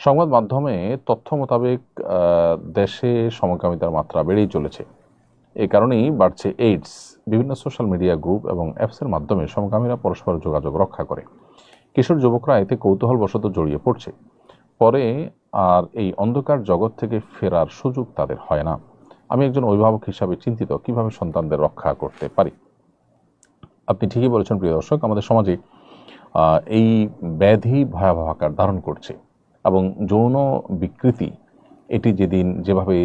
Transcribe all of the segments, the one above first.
সংবাদ মাধ্যমে তথ্য মোতাবেক দেশে সমকামিতার মাত্রা বেড়েই চলেছে। এই কারণেই বাড়ছে এইডস বিভিন্ন সোশ্যাল মিডিয়া গ্রুপ এবং অ্যাপসের মাধ্যমে সমকামীরা পরস্পর যোগাযোগ রক্ষা করে। কিশোর যুবকরা এতে কৌতূহলবশত জড়িয়ে পড়ছে। পরে আর এই অন্ধকার জগৎ থেকে ফেরার সুযোগ তাদের হয় না। আমি একজন অভিভাবক হিসাবে চিন্তিত, কীভাবে সন্তানদের রক্ষা করতে পারি? আপনি ঠিকই বলেছেন প্রিয় দর্শক, আমাদের সমাজে এই ব্যাধি ভয়াবহ আকার ধারণ করছে। এবং যৌন বিকৃতি, এটি যেদিন যেভাবে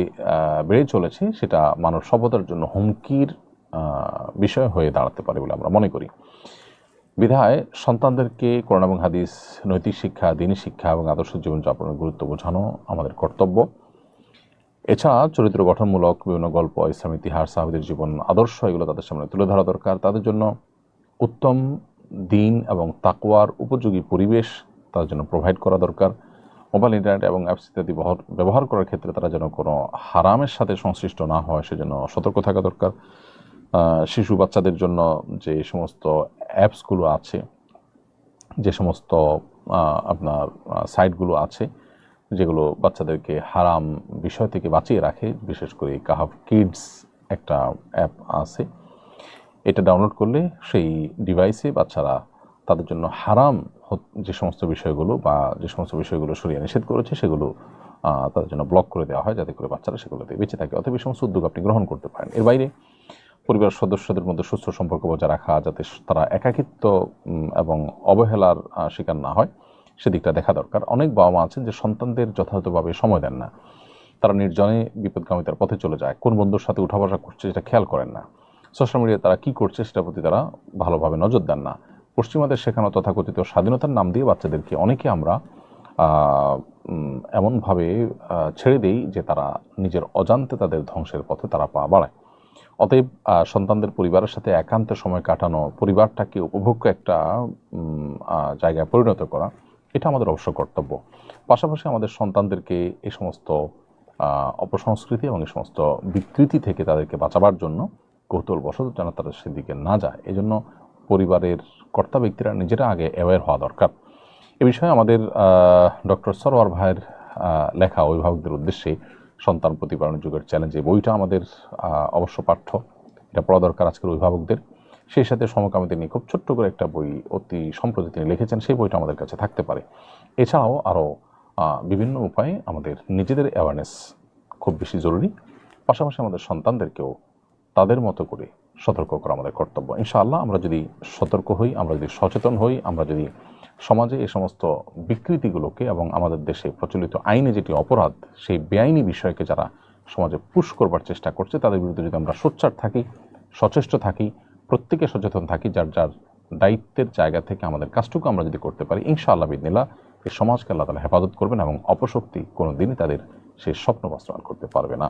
বেড়ে চলেছে, সেটা মানব সভ্যতার জন্য হুমকির বিষয় হয়ে দাঁড়াতে পারে বলে আমরা মনে করি। বিধায় সন্তানদেরকে কোরআন এবং হাদিস, নৈতিক শিক্ষা, দিনী শিক্ষা এবং আদর্শ জীবনযাপনের গুরুত্ব বোঝানো আমাদের কর্তব্য। এছাড়া চরিত্র গঠনমূলক বিভিন্ন গল্প, ইসলাম ইতিহাস, সাহাবিদের জীবন, আদর্শ, এগুলো তাদের সামনে তুলে ধরা দরকার। তাদের জন্য উত্তম, দিন এবং তাকওয়ার উপযোগী পরিবেশ তাদের জন্য প্রোভাইড করা দরকার। মোবাইল, ইন্টারনেট এবং অ্যাপস ইত্যাদি ব্যবহার করার ক্ষেত্রে তারা যেন কোনো হারামের সাথে সংশ্লিষ্ট না হয়, সেজন্য সতর্ক থাকা দরকার। শিশু বাচ্চাদের জন্য যে সমস্ত অ্যাপসগুলো আছে, যে সমস্ত আপনার সাইটগুলো আছে, যেগুলো বাচ্চাদেরকে হারাম বিষয় থেকে বাঁচিয়ে রাখে, বিশেষ করে কাহাফ কিডস একটা অ্যাপ আছে, এটা ডাউনলোড করলে সেই ডিভাইসে বাচ্চারা তাদের জন্য হারাম যে সমস্ত বিষয়গুলো বা যে সমস্ত বিষয়গুলো সরিয়ে নিষেধ করেছে সেগুলো তাদের জন্য ব্লক করে দেওয়া হয় যাতে করে বাচ্চারা সেগুলোতে বেঁচে থাকে। অথবা এই সমস্ত উদ্যোগ আপনি গ্রহণ করতে পারেন। এর বাইরে পরিবার সদস্যদের মধ্যে সুস্থ সম্পর্ক বজায় রাখা, যাতে তারা একাকিত্ব এবং অবহেলার শিকার না হয়, সেদিকটা দেখা দরকার। অনেক বাবা মা আছেন যে সন্তানদের যথাযথভাবে সময় দেন না। তারা নির্জনে বিপদগামিতার পথে চলে যায়। কোন বন্ধুর সাথে উঠা বসা করছে সেটা খেয়াল করেন না। সোশ্যাল মিডিয়ায় তারা কি করছে সেটার প্রতি তারা ভালোভাবে নজর দেন না। পশ্চিমাদের শেখানো তথাকথিত স্বাধীনতার নাম দিয়ে বাচ্চাদেরকে অনেকে আমরা এমনভাবে ছেড়ে দেই যে তারা নিজের অজান্তে তাদের ধ্বংসের পথে তারা পা বাড়ায়। অতএব সন্তানদের পরিবারের সাথে একান্ত সময় কাটানো, পরিবারটাকে উপভোগ্য একটা জায়গায় পরিণত করা, এটা আমাদের অবশ্য কর্তব্য। পাশাপাশি আমাদের সন্তানদেরকে এই সমস্ত অপসংস্কৃতি এবং এই সমস্ত বিকৃতি থেকে তাদেরকে বাঁচাবার জন্য কৌতূহলবশত যেন তারা সেদিকে না যায়। এজন্য পরিবারের কর্তা ব্যক্তিরা নিজেরা আগে অ্যাওয়্যার হওয়া দরকার। এ বিষয়ে আমাদের ডক্টর সরোয়ার ভাইয়ের লেখা অভিভাবকদের উদ্দেশ্যে সন্তান প্রতিপালনের যুগের চ্যালেঞ্জ এই বইটা আমাদের অবশ্য পাঠ্য। এটা পড়া দরকার আজকের অভিভাবকদের। সেই সাথে সমকামীদের নিয়ে খুব ছোট্ট করে একটা বই অতি সম্প্রতি তিনি লিখেছেন, সেই বইটা আমাদের কাছে থাকতে পারে। এছাড়াও আরও বিভিন্ন উপায়ে আমাদের নিজেদের অ্যাওয়ারনেস খুব বেশি জরুরি। পাশাপাশি আমাদের সন্তানদেরকেও তাদের মতো করে সতর্ক করা আমাদের কর্তব্য। ইনশাআল্লাহ আমরা যদি সতর্ক হই, আমরা যদি সচেতন হই, আমরা যদি সমাজে এই সমস্ত বিকৃতিগুলোকে এবং আমাদের দেশে প্রচলিত আইনে যেটি অপরাধ, সেই বেআইনি বিষয়কে যারা সমাজে পুশ করবার চেষ্টা করছে, তাদের বিরুদ্ধে যদি আমরা সোচ্চার থাকি, সচেষ্ট থাকি, প্রত্যেকে সচেতন থাকি, যার যার দায়িত্বের জায়গা থেকে আমাদের কাজটুকু আমরা যদি করতে পারি, ইনশাআল্লাহ বিদিনিল্লাহ এই সমাজকে আল্লাহ তালা হেফাজত করবেন এবং অপশক্তি কোনো দিনই তাদের সেই স্বপ্ন বাস্তবায়ন করতে পারবে না।